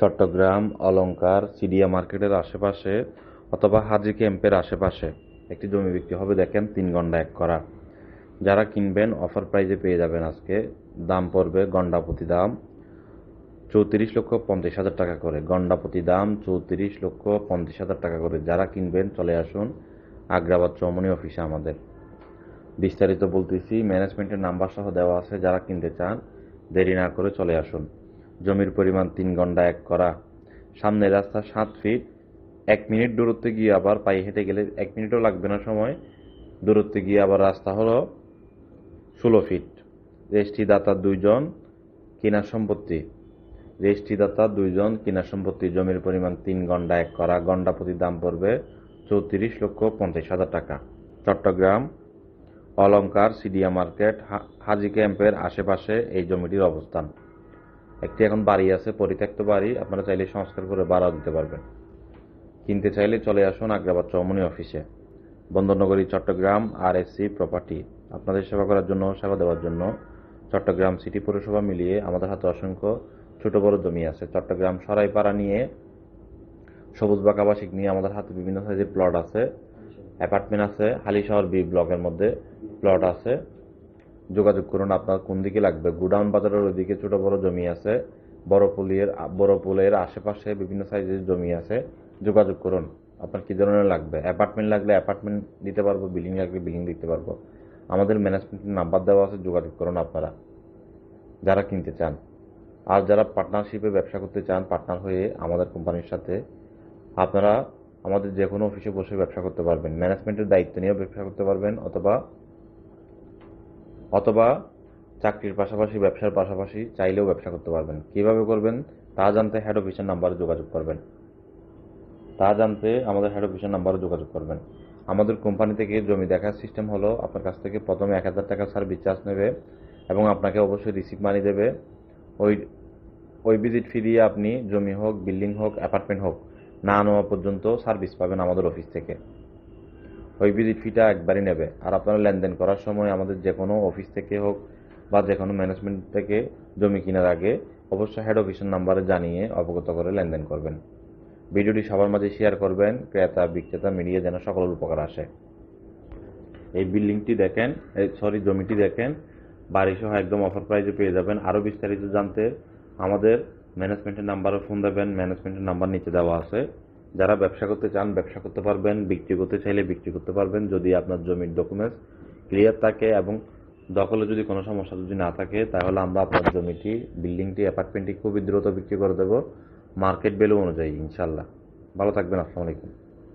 চট্টগ্রাম, অলংকার সিডিয়া মার্কেটের আশেপাশে অথবা হাজি ক্যাম্পের আশেপাশে একটি জমি বিক্রি হবে, দেখেন, তিন গন্ডা এক করা। যারা কিনবেন, অফার প্রাইজে পেয়ে যাবেন আজকে। দাম পড়বে গন্ডা প্রতি দাম চৌত্রিশ লক্ষ পঞ্চাশ হাজার টাকা করে। গন্ডা প্রতি দাম চৌত্রিশ লক্ষ পঞ্চাশ হাজার টাকা করে। যারা কিনবেন, চলে আসুন আগ্রাবাদ চৌমনি অফিসে আমাদের। বিস্তারিত বলতেছি ম্যানেজমেন্টের নাম্বার সহ দেওয়া আছে, যারা কিনতে চান, দেরি না করে চলে আসুন। জমির পরিমাণ তিন ঘণ্টা এক করা। সামনের রাস্তা সাত ফিট এক মিনিট দূরত্বে গিয়ে আবার পায়ে হেঁটে গেলে এক মিনিটও লাগবে না সময়। দূরত্বে গিয়ে আবার রাস্তা হলো ষোলো ফিট রেজিস্ট্রিদাতা দুইজন, কিনা সম্পত্তি। রেজিস্ট্রিদাতা দুইজন, কিনা সম্পত্তি। জমির পরিমাণ তিন ঘণ্টা এক করা। ঘণ্টা প্রতি দাম পড়বে চৌত্রিশ লক্ষ পঞ্চাশ হাজার টাকা। চট্টগ্রাম অলঙ্কার সিডিয়া মার্কেট হাজি ক্যাম্পের আশেপাশে এই জমিটির অবস্থান। একটি এখন বাড়ি আছে, পরিত্যক্ত বাড়ি, আপনারা চাইলে সংস্কার করে বাড়াও দিতে পারবেন। কিনতে চাইলে চলে আসুন আগ্রাবাদ চৌমনি অফিসে। বন্দরনগরী, চট্টগ্রাম আর প্রপার্টি আপনাদের সেবা করার জন্য, সেবা দেওয়ার জন্য চট্টগ্রাম সিটি পৌরসভা মিলিয়ে আমাদের হাতে অসংখ্য ছোট বড় জমি আছে। চট্টগ্রাম সরাইপাড়া নিয়ে, সবুজ বাঁকাবাসিক নিয়ে আমাদের হাতে বিভিন্ন সাইজের প্লট আছে। অ্যাপার্টমেন্ট আছে, হালিশহর বি ব্লকের মধ্যে প্লট আছে। যোগাযোগ করুন, আপনার কোন দিকে লাগবে? গুডাউন বাজারের ওইদিকে ছোট বড় জমি আছে, বড় পুলের বড় পুলের আশেপাশে বিভিন্ন সাইজের জমি আছে, যোগাযোগ করুন। আপনার কি ধরনের লাগবে? অ্যাপার্টমেন্ট লাগলে অ্যাপার্টমেন্ট দিতে পারব, বিল্ডিং লাগলে বিল্ডিং দিতে পারব। আমাদের ম্যানেজমেন্টের নাম্বার দেওয়া আছে, যোগাযোগ করুন আপনারা, যারা কিনতে চান। আর যারা পার্টনারশিপে ব্যবসা করতে চান, পার্টনার হয়ে আমাদের কোম্পানির সাথে, আপনারা আমাদের যে কোনো অফিসে বসে ব্যবসা করতে পারবেন। ম্যানেজমেন্টের দায়িত্ব নিয়েও ব্যবসা করতে পারবেন, অথবা অথবা চাকরির পাশাপাশি ব্যবসার পাশাপাশি চাইলেও ব্যবসা করতে পারবেন। কীভাবে করবেন? তা জানতে হেড অফিসের নাম্বারে যোগাযোগ করবেন। তা জানতে আমাদের হেড অফিসের নাম্বারে যোগাযোগ করবেন। আমাদের কোম্পানি থেকে জমি দেখার সিস্টেম হলো আপনার কাছ থেকে প্রথমে এক হাজার টাকা সার্ভিস চার্জ নেবে এবং আপনাকে অবশ্যই রিসিভ মানি দেবে। ওই ওই ভিজিট ফি দিয়ে আপনি জমি হোক বিল্ডিং হোক অ্যাপার্টমেন্ট হোক, না নেওয়া পর্যন্ত সার্ভিস পাবেন আমাদের অফিস থেকে। ওই ভিজিট ফিটা একবারই নেবে। আর আপনারা লেনদেন করার সময় আমাদের যে কোনো অফিস থেকে হোক বা যে কোনো ম্যানেজমেন্ট থেকে জমি কেনার আগে অবশ্যই হেড অফিসের নাম্বারে জানিয়ে অবগত করে লেনদেন করবেন। ভিডিওটি সবার মাঝে শেয়ার করবেন, ক্রেতা, বিক্রেতা মিডিয়া যেন সকলের উপকার আসে। এই বিল্ডিংটি দেখেন সরি জমিটি দেখেন বাড়ি সহ একদম অফার প্রাইজে পেয়ে যাবেন। আরও বিস্তারিত জানতে আমাদের ম্যানেজমেন্টের নাম্বারে ফোন দেবেন ম্যানেজমেন্টের নাম্বার নিচে দেওয়া আছে। যারা ব্যবসা করতে চান, ব্যবসা করতে পারবেন, বিক্রি করতে চাইলে বিক্রি করতে পারবেন, যদি আপনার জমির ডকুমেন্টস ক্লিয়ার থাকে এবং দখলে যদি কোনো সমস্যা যদি না থাকে, তাহলে আমরা আপনার জমিটি বিল্ডিংটি অ্যাপার্টমেন্টটি খুবই দ্রুত বিক্রি করে দেবো। মার্কেট ভ্যালু অনুযায়ী ইনশাল্লাহ ভালো থাকবেন, আসসালামু আলাইকুম।